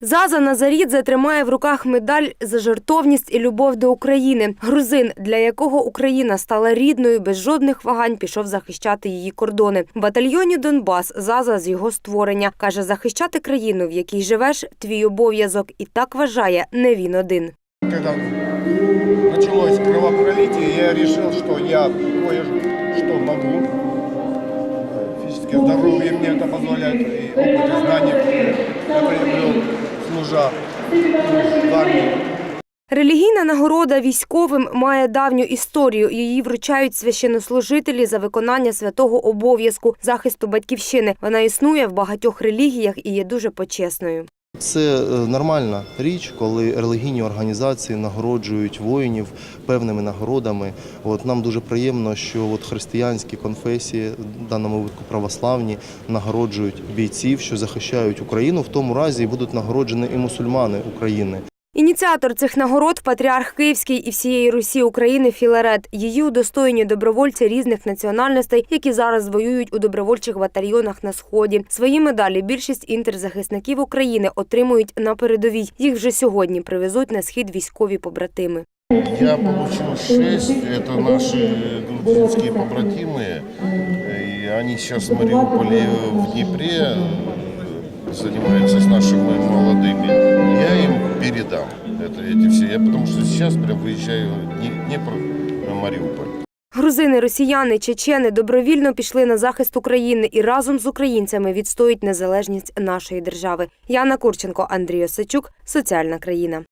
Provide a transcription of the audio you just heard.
Заза Назарідзе тримає в руках медаль за жертовність і любов до України. Грузин, для якого Україна стала рідною, без жодних вагань пішов захищати її кордони. В батальйоні Донбас Заза з його створення каже, захищати країну, в якій живеш, твій обов'язок, і так вважає не він один. Когда началось кровопролитие, я решил, что я кое-что могу. Физическое здоровье мне это позволяет, и опыт служа в армии. Релігійна нагорода військовим має давню історію. Її вручають священнослужителі за виконання святого обов'язку захисту батьківщини. Вона існує в багатьох релігіях і є дуже почесною. Це е, нормальна річ, коли релігійні організації нагороджують воїнів певними нагородами. От нам дуже приємно, що от християнські конфесії, в даному випадку православні, нагороджують бійців, що захищають Україну. В тому разі будуть нагороджені і мусульмани України. Ініціатор цих нагород патріарх Київський і всієї Русі України Філарет. Її удостоєні добровольці різних національностей, які зараз воюють у добровольчих батальйонах на сході. Свої медалі більшість інтерзахисників України отримують на передовій. Їх вже сьогодні привезуть на схід військові побратими. Я получил шесть, это наши грузинские побратимы, и они сейчас в Мариуполе, в Днепре э, занимаются с нашими молодыми. Я им передам это, эти все, я потому что сейчас прям выезжаю в Дне- Днепр, э, Мариуполь. Грузини, росіяни, чечени добровільно пішли на захист України і разом з українцями відстоюють незалежність нашої держави. Яна Курченко, Андрій Осачук, Соціальна країна.